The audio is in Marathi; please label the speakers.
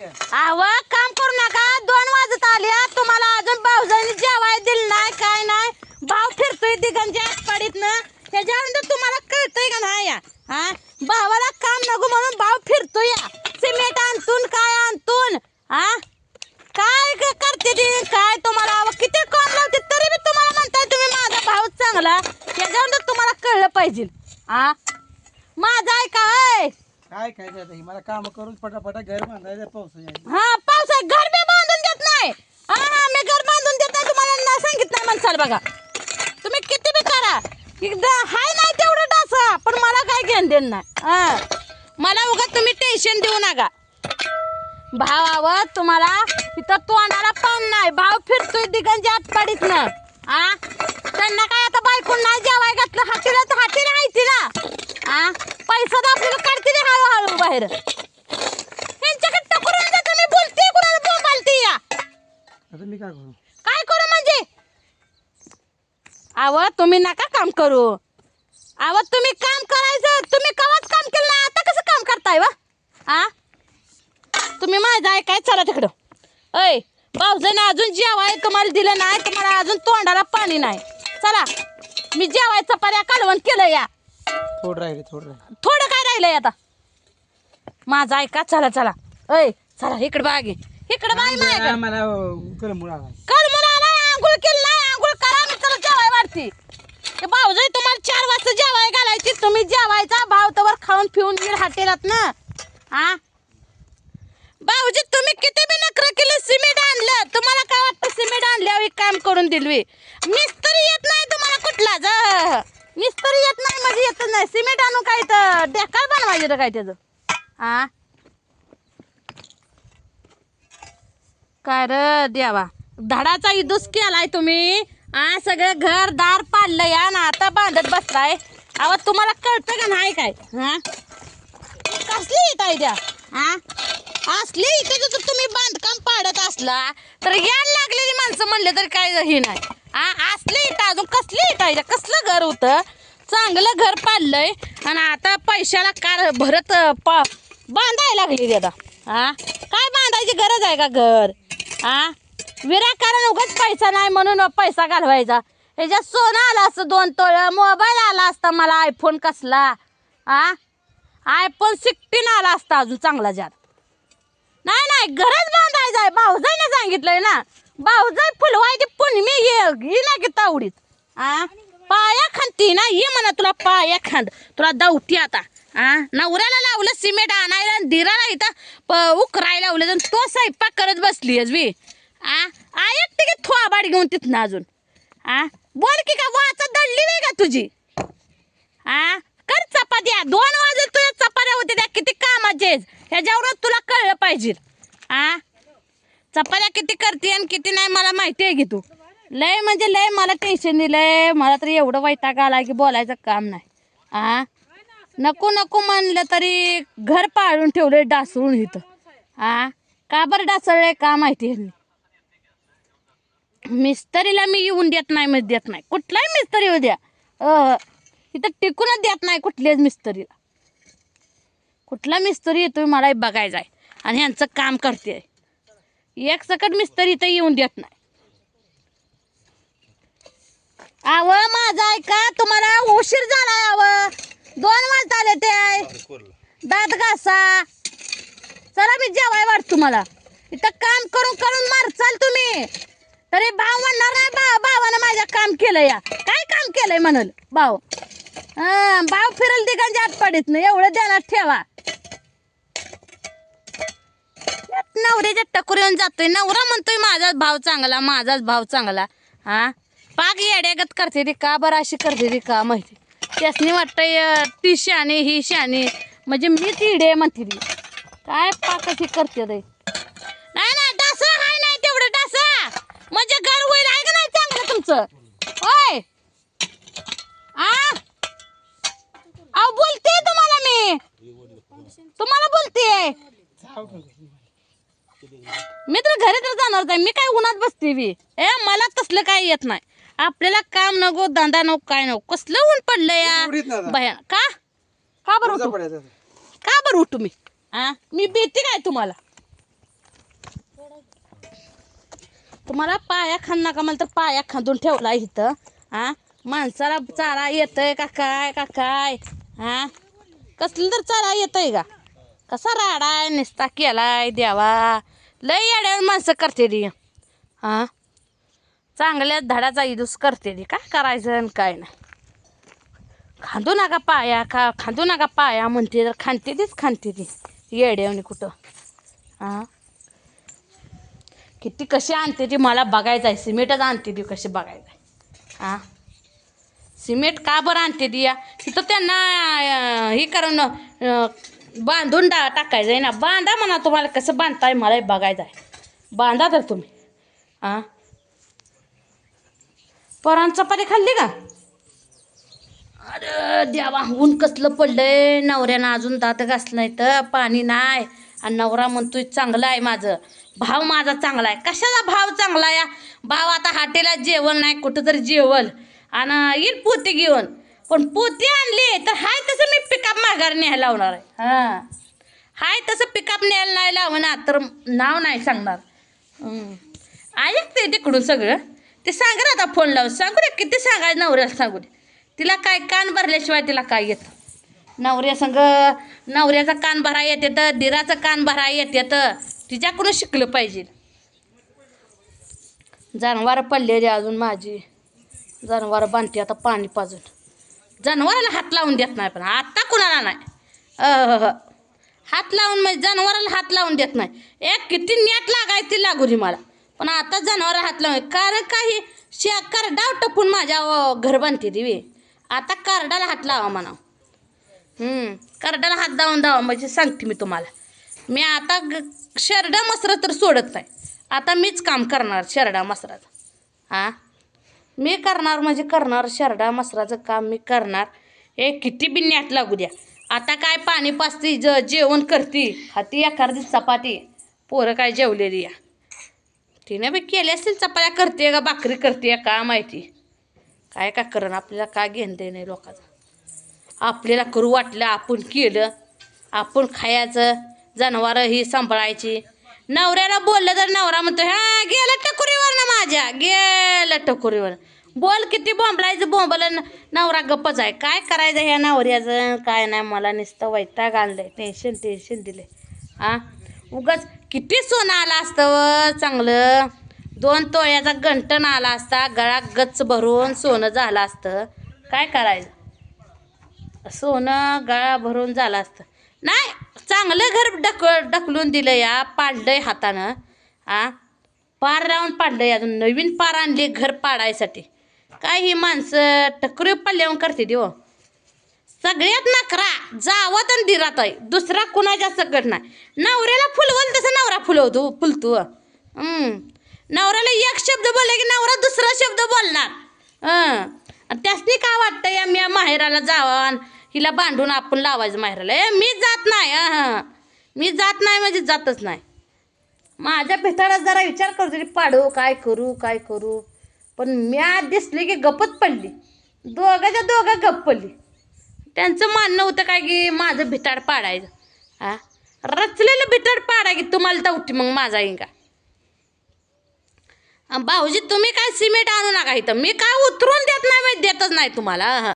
Speaker 1: अहो
Speaker 2: आव काम करू नका. दोन वाजत आल्या तुम्हाला अजून भाऊजाईने जेवाय दिलं नाही काय नाही. भाव फिरतोय दिगंजा आटपाडीत ना त्याच्यानंतर तुम्हाला कळतंय का नाही? या हा? भावाला काम नको म्हणून भाव फिरतोय. या सिमेंट आणतून काय आणतून? हा? काय करते ती? काय तुम्हाला? किती काम लावते तरी बी तुम्हाला म्हणताय तुम्ही माझा भाव चांगला. त्याच्यानंतर तुम्हाला कळलं पाहिजे. हा? माझा आहे का
Speaker 1: काय काय त्यात मला काम करून पटापटा घर बांधायचं पावसाच्या
Speaker 2: हा पाऊस आहे घर बी बांधून देत नाही. हा मी घर बांधून देत नाही तुम्हाला ना सांगितलं म्हणसाल बघा. तुम्ही किती बी करा एकदा हाय नाही तेवढं डासा पण मला काय घेण देण नाही. हा. मला उगा तुम्ही टेन्शन देऊ नका. भावावर तुम्हाला इथं तोंडाला पण नाही. भाव फिरतोय दिगंजी आतपाडीत ना आ? त्यांना काय आता बायकून नाही जेवाय घातलं? हातीला तर हातीला आहे तिला. हा पैसा तर आपल्याला काढतील हळूहळू बाहेर. यांच्याकडे टकुरून जातो मी बोलते कुणाला? बोंबालते या.
Speaker 1: आता मी काय करू?
Speaker 2: काय करू म्हणजे? आव तुम्ही नका काम करू. आव तुम्ही काम करायचं. तुम्ही कवाच काम केलं नाही? आता कसं काम करताय वा? आ? तुम्ही माझं ऐकाय चला तिकडं. अय भाऊजाने अजून जेवाय तुम्हाला दिलं नाही तुम्हाला अजून तोंडाला पाणी नाही. चला. मी जेवायचं पर्या कालवण केलं या.
Speaker 1: थोडं राहिले थोडं राहिले.
Speaker 2: थोडं काय राहिलंय आता? माझं ऐका चला चला. अय चला इकडे बागे इकडे
Speaker 1: कलमुळ आला
Speaker 2: काल मला नाही आंघोळ केलं नाही आंघोळ करा मी चला जेवाय वाढते ते भाऊजाई तुम्हाला चार वाजता जेवाय घालायची. तुम्ही जेवायचा भाव तवर खाऊन पिऊन हाटेलात ना. हा? भाऊजी तुम्ही किती बी नकर केलं सिमेंट आणलं तुम्हाला काय वाटतं सिमेंट आणल्यावर एक काम करून दिलवी? मिस्त्री येत नाही तुम्हाला कुठला ज. मिस्त्री येत नाही म्हणजे येत नाही. सिमेंट आणून काय तर डेकार बनवायचं रे काय त्याचं? हा काय र द्यावा धडाचा इदूस केलाय तुम्ही. आ सगळं घर दार पाडलं या ना आता बांधत बसलाय. अहो तुम्हाला कळतं का नाही काय? हा? कसली येत आहे द्या हा असली इथे जर तुम्ही बांधकाम पाडत असला तर यायला लागलेली माणसं म्हणले तर काय हे नाही. आ असली इथं अजून कसली इथं कसलं घर होतं? चांगलं घर पाडलंय आणि आता पैशाला कार भरत पा बांधायला लागली दादा हा काय बांधायची गरज आहे का घर? हा विनाकारण उगाच पैसा नाही म्हणून पैसा घालवायचा. ह्याच्यात सोनं आलं असतं दोन तोळ. मोबाईल आला असता मला आयफोन कसला? आ? आयफोन सिक्स्टीन आला असता अजून चांगला जात. नाही नाही घरच बांधायचं आहे. भाऊजाईने सांगितलंय ना. भाऊजाई फुलवायची पुनमी ये ना की तावडीत. आ? पाया खांती ना ये म्हणा तुला पाया खांद. तुला दावती आता. आ? नवऱ्याला लावलं सिमेंट आणायला आणि दिराला इथं प- उकरायला लावलं. जाऊन तो स्वयंपाक करत बसली आहेस बी. आ? ऐकते की थोबाड घेऊन तिथनं अजून. आ? बोल की का वाचा दडली नाही का तुझी? आ? कर चपाती. दोन वाजत तुझ्या होते त्या किती कामाचे ह्याच्यावरच तुला कळलं पाहिजे. आ? चपात्या किती करते आणि किती नाही मला माहिती आहे की तू. लय म्हणजे लय मला टेन्शन दिलंय मला तरी एवढं वैताग आला की बोलायचं काम नाही. आ? नको नको म्हणलं तरी घर पाळून ठेवलंय डासळून इथं. आ? का बरं डासळलंय का माहिती आहे मिस्त्रीला मी येऊन देत नाही म्हणजे देत नाही. कुठलाही मिस्त्री येऊ द्या. अ, इथं टिकूनच देत नाही कुठल्याच मिस्त्रीला. कुठला मिस्त्री येतोय मला बघायचा आहे. आणि ह्यांचं काम करते. एक सकट मिस्त्री इथं येऊन देत नाही. आव माझा ऐका तुम्हाला उशीर झालाय आव. दोन वाजता आले ते. दात घासा. चला मी जेवाय वाट तुम्हाला इथं काम करून करून मारचाल तुम्ही. तरी भाव म्हणणार नाही भावानं माझ्या काम केलं या. काय काम केलंय म्हणल भाऊ? हा बाव फिरल दिगांच्या आत पडीत ना एवढं ध्यानात ठेवा. नवऱ्याच्या टकूर येऊन जातोय. नवरा म्हणतोय माझाच भाव चांगला माझाच भाव चांगला. हा? पाग येड्यागत करते ती का? बरं अशी करते ती का? माहिती. त्यासनी वाटतंय ती शानी ही शानी म्हणजे मी ती इडे म्हणते ती. काय पाक अशी करते रे नाही नाही डासा हाय नाही तेवढं डासा. म्हणजे घर होईल आहे का नाही चांगलं तुमचं? होय अहो बोलते तुम्हाला मी. तुम्हाला बोलते मी तर घरी तर जाणार आहे. मी काय उन्हात बसते बी. ए मला तसलं काय येत नाही. आपल्याला काम नको धंदा नको काय नको. कसलं ऊन पडलं या. भया का? का बरं उठू. का बरं उठू मी? हा मी भीती काय तुम्हाला? तुम्हाला पाया खान नका. मला तर पाया खांदून ठेवला इथं. हा माणसाला चारा येतंय का काय? का काय? हा? कसलं तर चाला येतंय का कसा राडाय निस्ता केलाय देवा. लय याड्यावर माणसं करते ती. हां? चांगल्या धडाचा इदूस करते ती. काय करायचं आणि काय नाही. खांदू नका पाया का? खांदू नका पाया म्हणते तर खांदते तीच खांदते ती. येड्यावनी कुठं. हां? किती कशी आणते ती मला बघायचं आहे सिमेंटच आणते ती कशी बघायचं आहे हां? सिमेंट का बरं आणते दिया? तिथं त्यांना अं, हे करून अं, बांधून डा टाकायचं आहे ना. बांधा म्हणा तुम्हाला कसं बांधताय मला हे बघायचं आहे. बांधा तर तुम्ही. हां पोरांची चपाती खाल्ली का? अरे देवा ऊन कसलं पडलंय. नवऱ्यानं अजून दात घासलं नाही तर पाणी नाही. आणि नवरा म्हणतोय चांगला आहे माझं. भाव माझा चांगला आहे. कशाचा भाव चांगला आहे? भाव आता हाटेला जेवण नाही कुठं तरी जेवण. आणि येईल पोती घेऊन. पण पोती आणली तर हाय तसं मी पिकअप माघार न्यायला लावणार आहे. हां. हाय तसं पिकअप न्यायला नाही लावणार तर नाव नाही सांगणार. ऐकते तिकडून सगळं. ते सांग ना आता फोन लावून. सांगू रे किती सांगाय नवऱ्याला सांगू रे. तिला काय कान भरल्याशिवाय तिला काय येतं? नवऱ्या संग नवऱ्याचा कान भरा येते तर दिराचं कान भरा येते तर तिच्याकडून शिकलं पाहिजे. जनावरं पडलेली अजून माझी. जनावर बांधते आता पाणी पाजून. जनावराला हात लावून देत नाही पण आत्ता कुणाला नाही. अह हात लावून म्हणजे जनावराला हात लावून देत नाही. एक किती नेट लागायची ती लागू दे मला. पण आता जनावर हात लावून कारण काही शे करडाव टपून माझ्या घर बांधते दिवे आता कार्डाला हात लावा म्हणा हम्म, कार्डाला हात लावून दावा म्हणजे सांगते मी तुम्हाला. मी आता ग- मसरा तर सोडत नाही. आता मीच काम करणार शेरडा मसराचं. हां? मी करणार म्हणजे करणार शरडा मसराचं काम मी करणार. हे किती बिन्यात लागू द्या. आता काय पाणी पाचती ज जेवण करती. हाती एखादी चपाती. पोरं काय जेवलेली या. तिने बी केली असतील चपात्या करते का भाकरी करते का माहिती. काय का करण आपल्याला काय घेणं दे नाही लोकांचं. आपल्याला करू वाटलं आपण केलं. आपण खायचं जनावरं ही सांभाळायची. नवऱ्याला बोललं तर नवरा म्हणतो हा गेलं टकुरीवर ना माझ्या गेलं टकुरीवर. बोल किती बोंबलायचं बोंबलं नवरा गप्पच आहे. काय करायचं ह्या नवऱ्याचं? काय नाही मला नुसतं वैताग आणलंय टेन्शन टेन्शन दिले हा उगाच किती सोनं आलं असतं व चांगलं. दोन तोळ्याचा गंटण आला असता गळा गच्च भरून सोनं झालं असतं. काय करायचं? सोनं गळा भरून झालं असतं. नाही चांगलं घर डक ढकलून दिलं या पाडलंय हातानं आ? पार लावून पाडलंय अजून नवीन पार आणली घर पाडायसाठी. काय ही माणसं टकरी पल्ल्याहून करते देव हो. सगळ्यात नकरा जावत आणि दिरात आहे दुसरा कुणाच्या सकट नाही. नवऱ्याला फुलवल तसं नवरा फुलवतो फुलतो. नवऱ्याला एक शब्द बोलला की नवरा दुसरा शब्द बोलणार. आणि त्यासनी काय वाटतं या मी माहेराला जावा आणि हिला बांधून आपण लावायचं माहेराला. ए मी जात नाही हां मी जात नाही म्हणजे जातच नाही. माझ्या भेटाला जरा विचार करतो की पाडू काय करू काय करू? पण म्या दिसली की गपत पडली. दोघाच्या दोघं गप पडली. त्यांचं मानणं होतं काय की माझं भिताड पाडायचं. हा रचलेलं भिताड पाडा की तुम्हाला दावटी मग माझा इंगा भाऊजी तुम्ही काय सिमेंट आणू नका इथं. मी काय उतरून देत नाही देतच नाही तुम्हाला